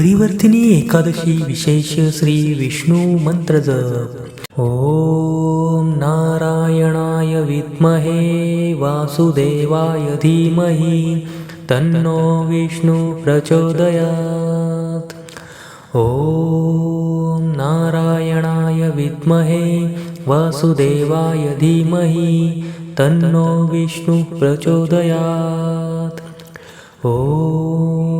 परिवर्तिनी एकादशी विशेष श्री विष्णू जप। ओम नारायणाय विद्महे वासुदेवाय धीमहि तन्नो विष्णु प्रचोदयात्। ॐ नारायणाय विद्महे वासुदेवाय धीमहि तन्नो विष्णु प्रचोदयात्। ॐ